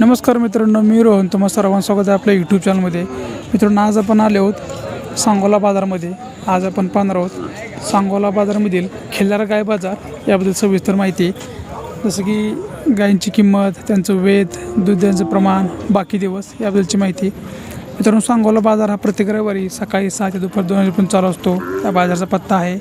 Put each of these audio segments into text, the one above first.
नमस्कार मित्रांनो मी रोहन. तुम्हा सर्वांचं स्वागत आहे आपल्या यूट्यूब चॅनलमध्ये मित्रांनो आज आपण आले आहोत सांगोला बाजारमध्ये. आज आपण पाहणार आहोत सांगोला बाजारमधील खिल्लार गाय बाजार. याबद्दल सविस्तर माहिती. आहे जसं की गायींची किंमत त्यांचं वेध दुधाचं प्रमाण बाकी दिवस याबद्दलची माहिती. मित्रांनो सांगोला बाजार हा प्रत्येक रविवारी सकाळी सहा ते दुपार दोन वाजेपर्यंत चालू असतो. त्या बाजाराचा पत्ता आहे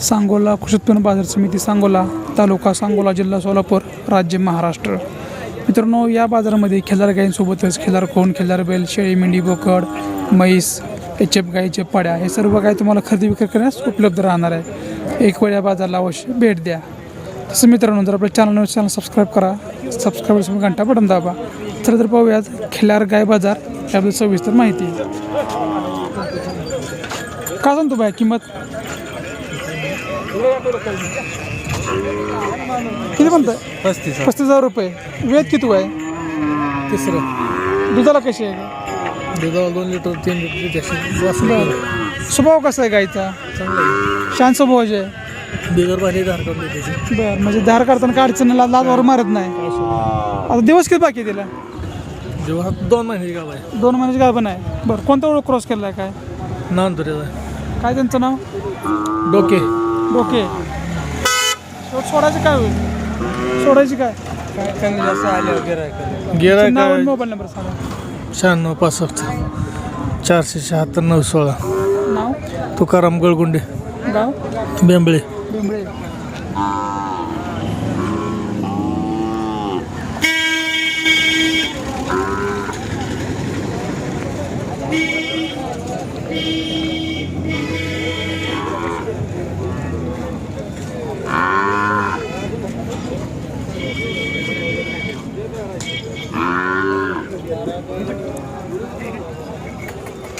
सांगोला कृषी उत्पन्न बाजार समिती सांगोला तालुका सांगोला जिल्हा सोलापूर राज्य महाराष्ट्र. मित्रांनो या बाजारामध्ये खिल्लार गायींसोबतच खिल्लार कोण? खिल्लार बैल शेळी मेंढी बोकड म्हैस एच एफ गाईचे पड्या हे सर्व गाय तुम्हाला खरेदी विक्री करण्यास उपलब्ध राहणार आहे. एक वेळ या बाजाराला अवश्य भेट द्या. तसं मित्रांनो जर आपल्या चॅनल चॅनल सबस्क्राईब करा. सबस्क्राईब घंटा बटन दाबा. तर तर पाहूयात खिल्लार गाय बाजार याबद्दल सविस्तर माहिती. का सांगतो बाय किंमत? किती म्हणताय? पस्तीस पस्तीस हजार रुपये. वेद किती आहे तिसरं. दुधाला कशी आहे? दुधाला दोन लिटर तीन लिटर त्याची वासरू बरं. स्वभाव कसा आहे गायचा चांगलं आहे. शांत स्वभावाचे आहे? बिगर भारी धार त्याची. बरं म्हणजे धार काढताना काय लाद लादवर मारत नाही. आता दिवस किती बाकी आहे तिला? जेव्हा दोन महिन्याची गाव आहे. दोन महिन्याची गाय पण आहे. बरं कोणता ओळख क्रॉस केला आहे काय? नंतर काय त्यांचं नाव? डोके. डोके. सोडायचं काय होईल? सोडायची काय? काय कमी जास्त आले वगैरे नाव गिराय आणि काय मोबाईल नंबर सांगा. शहाण्णव पासष्ट चारशे शहात्तर नऊ सोळा नाव? तुकाराम गळगुंडे. गाव? बेंबळे. बेंबळे.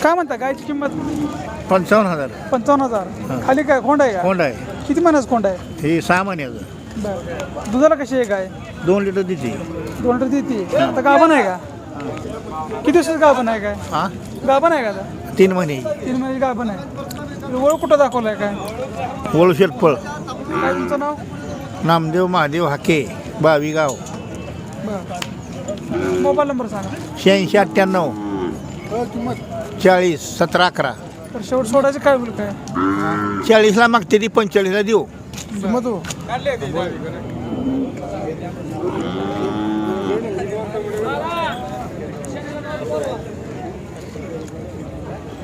काय म्हणता गायची किंमत? पंचावन्न हजार. पंचावन्न हजार. खाली काय कोंड आहे का? कोंड आहे. किती महिन्याचं कोंड आहे? हे सहा महिन्याचं बरं. दुधाला कशी आहे गाय? दोन लिटर देते. दोन लिटर देते. आता गाभण आहे का? किती दिवसात गाभण आहे काय हा? गाभण आहे का आता? तीन महिने. तीन महिने गाभण आहे. ओळख कुठं दाखवलं आहे काय? वळशेट फळ काय तुमचं नाव? नामदेव महादेव हाके बावी गाव बरं. मोबाईल नंबर सांगा. शहाऐंशी अठ्ठ्याण्णव. चाळीस सतरा अकरा. तर शेवट सोडायचं काय होईल काय? चाळीसला मागते ती पंचेचाळीसला देऊ. मधू.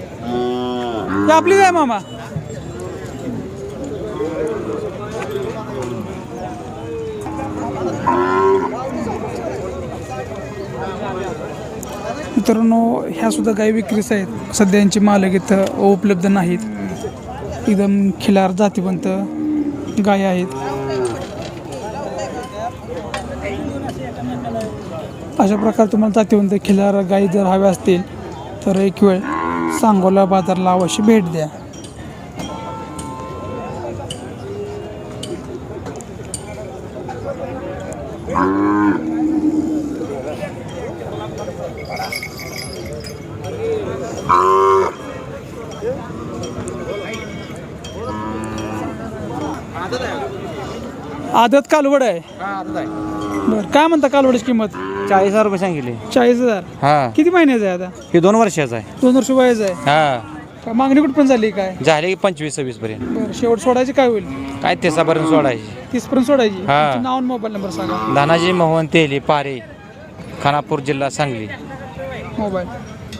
ही आपलीच आहे मामा. मित्रांनो ह्यासुद्धा गाई विक्रीस आहेत. सध्या यांची मालक इथं उपलब्ध नाहीत. एकदम खिलार जातीवंत गाय आहेत. अशा प्रकारे तुम्हाला जातीवंत खिलार गाई जर हव्या असतील तर एक वेळ सांगोला बाजारला अवश्य भेट द्या. आदत कालवड आहे. बरं काय म्हणता कालवडीची किंमत? चाळीस हजार रुपये सांगितले. चाळीस हजार? हा. किती महिन्याचं आहे आता? हे दोन वर्षाचं आहे. दोन वर्ष वयाचं आहे. हा. का मागणी कुठं पण झाली काय? झाले पंचवीस सव्वीस पर्यंत. बरं शेवट सोडायची काय होईल? काय तेसापर्यंत सोडायची. तीस पर्यंत सोडायची? हा. तुमचं नाव आणि मोबाईल नंबर सांगा. धनाजी मोहन तेली पारे खानापूर जिल्हा सांगली. मोबाईल.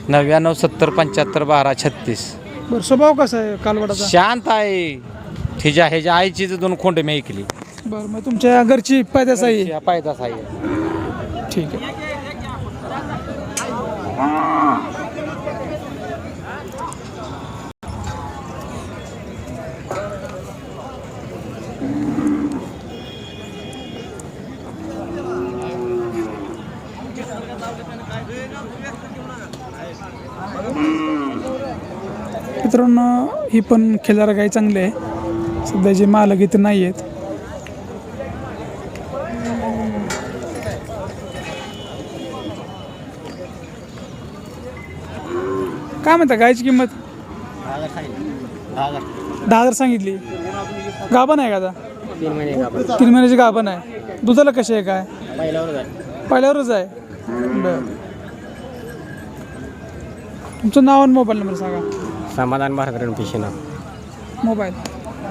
नव्याण्णव सत्तर पंच्याहत्तर बारा छत्तीस. बरं स्वभाव कसा आहे कालवडाचा? शांत आहे. तिच्या ह्याच्या आईची दोन खोंड मी ऐकली. बरं मग तुमच्या घरची पैदास आहे त्या पायदास आहे. ठीक आहे. मित्रांनो ही पण खिलार गाई चांगली आहे सध्या जे मालक इथे नाही आहेत. काय म्हणता गायची किंमत? दहा हजार सांगितली. गाभण आहे का आता? तीन महिन्याची गाभण आहे. दुधाला कशी आहे काय? पहिल्यावरच आहे. बर. तुमचं नाव आणि मोबाईल नंबर सांगा. समाधान भारतरण पिशेना. मोबाईल.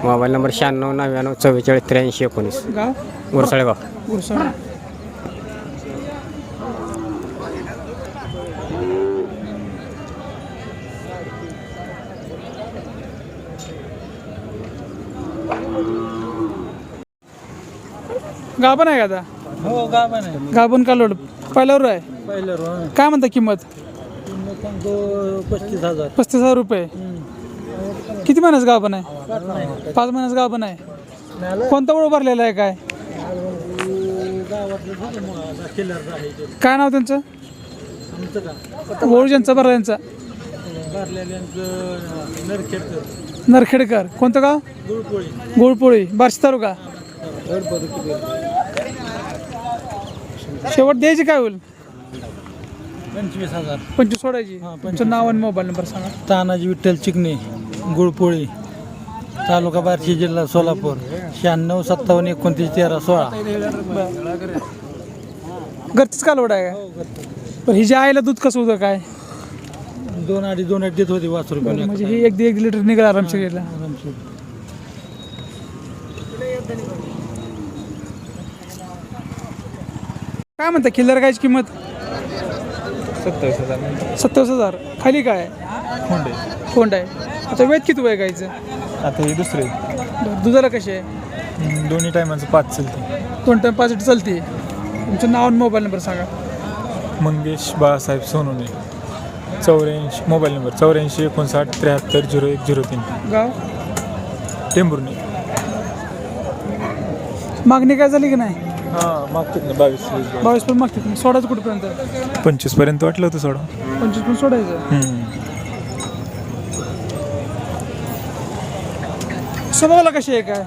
मोबाईल नंबर शहाण्णव नव्याण्णव चव्वेचाळीस त्र्याऐंशी एकोणीस. गाव? गुरसाळेगाव गुरसळ गाभण आहे का आता? हो नाही गाभण का लोड पहिल्यावर आहे? पहिलं काय म्हणता किंमत? पस्तीस हजार. पस्तीस हजार रुपये. किती महिन्याचं गाभण आहे? पाच महिन्याचं गाभण आहे. कोणता ओळ भरलेला आहे काय? काय नाव त्यांचं? ओळ ज्यांचा भरला त्यांचा नरखेडकर. कोणतं गाव? गुळपोळी. बार्शी तालुका? शेवट द्यायची काय होईल? पंचवीस हजार. पंचवीस सोडायची. तुमचं नाव आणि मोबाईल नंबर सांगा. तानाजी विठ्ठल चिकणे गुळपोळी तालुका बार्शी जिल्हा सोलापूर शहाण्णव सत्तावन्न एकोणतीस तेरा सोळा. घरचीच कालवड आहे का? पण ही जी आईला दूध कसं होतं काय? दोन अडीच दोन अडीच देत होती वाच रुपये म्हणजे ही एक एक लिटर निघाल आरामशीर गेला. काय म्हणता किल्लर गायची किंमत? सत्तावीस हजार. सत्तावीस हजार. खाली काय? खोंडे कोंड आहे. आता वेद किती वय गायचं? आता हे दुसरे. बरं, दुधाला कशी आहे? दोन्ही टायमाचं पाच चलते. दोन टाइम पाच चालते. तुमचं नाव आणि मोबाईल नंबर सांगा. मंगेश बाळासाहेब सोनोने. चौऱ्याऐंशी मोबाईल नंबर चौऱ्याऐंशी एकोणसाठ त्र्याहत्तर झिरो एक झिरो तीन. गाव? टेंभुर्णी. मागणी काय झाली की नाही? हां मागतात ना बावीस वीस बावीस. पण मागते तुम्ही सोडायचं कुठपर्यंत? पंचवीसपर्यंत वाटलं होतं सोडा पंचवीस पण सोडायचं? हम्म. स्वभावाला कशी आहे काय?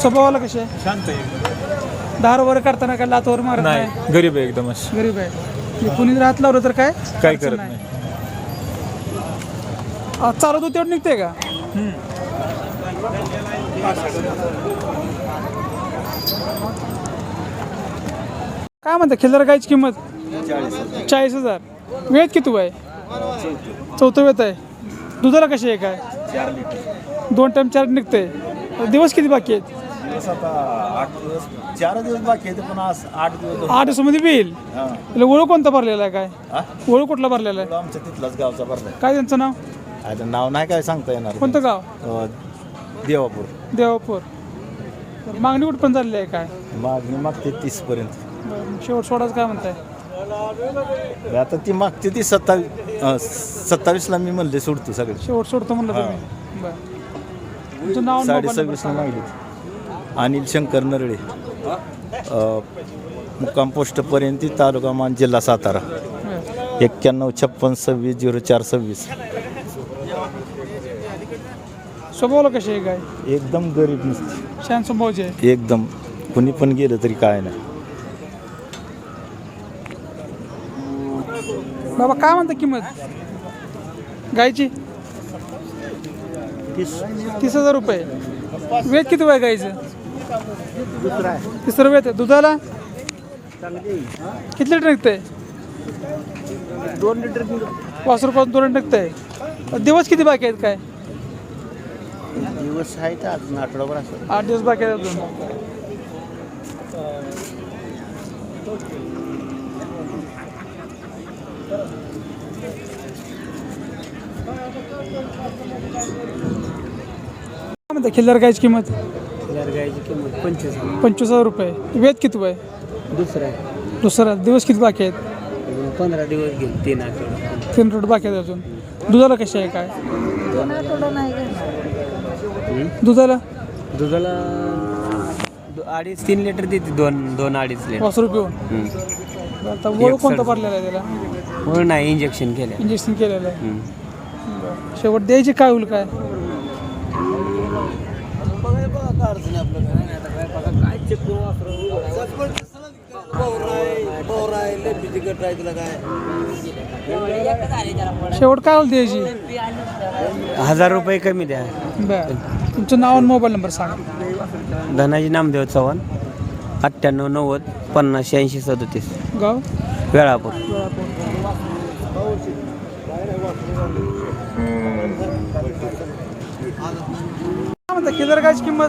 स्वभावाला कशी आहे? शांत आहे. दार वर करताना काय लातवर मारत नाही नाही? गरीब आहे एकदम अशी. गरीब आहे. म्हणजे कुणी जर हात लावलं तर काय? काय अडचण करत नाही. आज चालत होते निघते का? काय म्हणता खिल्लार गायची किंमत? चाळीस हजार. वेळ किती आहे चौथं वेत आहे. दुधाला कशी आहे काय? दोन टाइम चार निघते दिवस किती बाकी आहेत? चार दिवस बाकी पण आठ दिवस आठ दिवसामध्ये बी येईल त्याला ओळख कोणता भरलेला आहे काय? ओळख कुठला भरलेला आहे? आमच्या तिथलाच गावचा भरलाय. काय त्यांचं नाव? आता नाव नाही काय सांगता येणार. कोणतं गाव? देवापूर. देवापूर. मागणी कुठपर्यंत झालेली आहे काय? मागणी मागते तीस पर्यंत बरं, शेवट सोडाच काय म्हणताय? आता ती मागते ती सत्तावीस सत्तावीसला मी म्हणले सोडतो सगळे. शेवट सोडतो म्हणलं तुम्ही? बरं. तुमचं नाव साडे सव्वीसला. मागली. अनिल शंकर नरळे. अं, मुक्काम पोस्ट पर्यंत तालुका मान जिल्हा सातारा. एक्क्याण्णव छप्पन सव्वीस झिरो चार सव्वीस. स्वभावाला कशी आहे काय एकदम गरीब नसते. शान स्वभावचे आहे. एकदम. कुणी पण गेलं तरी काय नाही. बाबा काय म्हणता किंमत? गायची? तीस. हजार रुपये. वेद किती वय गायचं? तिसरं वेद आहे. दुधाला? किती लिटर निघतंय? दोन लिटर पाच रुपयात दोन लिटर निघतंय. दिवस किती बाकी आहेत काय? दिवस आहेत अजून आठवडाभर असं आठ दिवस बाकी आहेत अजून. काय म्हणता खिल्लार गायची किंमत? गायची किंमत पंचवीस पंचवीस हजार रुपये. वेद किती आहे दुसरा. दुसरा. दिवस किती बाकी आहेत? पंधरा दिवस घेईल तीन आठवडा. तीन रोड बाकी आहेत अजून. दुधाला कशी आहे काय? दुधाला? दुधाला दो- अडीच तीन लिटर देते दोन दोन अडीच लिटर. पाच रुपये हम्म. आता वळ कोणता भरलेला आहे त्याला? हो नाही इंजेक्शन केलं इंजेक्शन केलेलं आहे. शेवट द्यायची काय होईल काय? शेवट काय होईल द्यायची? हजार रुपये कमी द्या. बर. तुमचं नाव आणि मोबाईल नंबर सांगा. धनाजी नामदेव चव्हाण अठ्ठ्याण्णव नव्वद पन्नास ऐंशी सदतीस. गाव? वेळापूर. म्हणता गायची किंमत?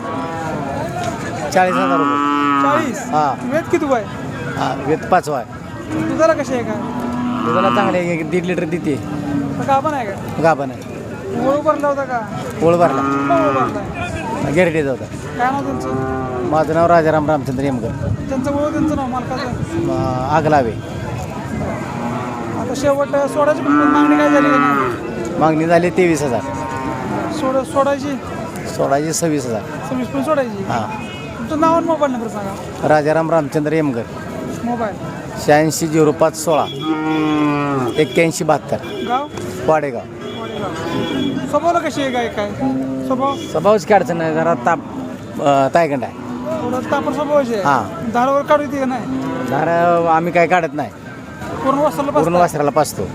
चाळीस हजार रुपये. चाळीस? हा. वेद किती आहे हा वेत पाचवा आहे दुधाला कशी आहे काय? दुधाला चांगले एक दीड लिटर देते. गाभण आहे का? गाभण आहे. ओळख भरला होता का? ओळ भरला. ओळख भरलाय गेरडीचा होता. काय नाव त्यांचं माझं नाव राजाराम रामचंद्र येमकर. त्यांचं ओळख त्यांचं नाव मालकाचं? आगलावे. आता शेवट सोडायची पण मागणी काय झाली का नाही? मागणी झाली तेवीस हजार. सोड सोडायची? सोळाशे सव्वीस हजार. सव्वीस पण सोडायची? हां. तुमचं नाव आणि मोबाईल नंबर सांगा. राजाराम रामचंद्र येमकर मोबाईल. शहाऐंशी झिरो पाच सोळा. एक्क्याऐंशी बहात्तर. गाव? वाडेगाव. स्वभावला कशी आहे काय काय? स्वभाव? स्वभावच काय अडचण नाही जरा ताप अं, तायगंड आहे. थोडं तापर स्वभावाची आहे? हां. दारावर काढू येते का नाही? धार आम्ही काय काढत नाही. पूर्ण वाचलं पूर्ण बस वासराला पाचतो.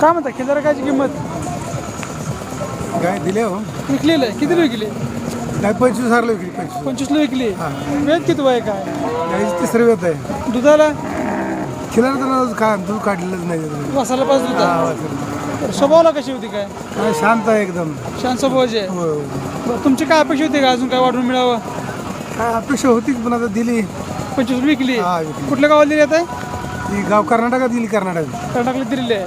काय म्हणता गायची किंमत? काय दिले हो? विकलेलं आहे. किती विकली? काय पंचवीस हजारला विक्री पंचवीस. पंचवीसला विकली? वेद किती वय काय? गाईची तिसरं वेत आहे. दुधाला? खिलार तर का दूध काढलेलंच नाही वासाला पाच दुधा स्वभावाला कशी होती काय? काय शांत आहे एकदम. शांत स्वभावाची आहे. हो. बरं, तुमची काय अपेक्षा होती का? अजून काय वाढून मिळावं? काय अपेक्षा होतीच पण आता दिली. पंचवीस विकली. हा, विकली. कुठल्या गावाला दिली आता? गाव कर्नाटकात दिली कर्नाटक कर्नाटकला दिलेली आहे.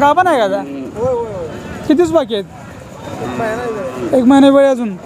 गाभा नाही का आता? कितीच बाकी आहेत? एक महिना वेळ अजून.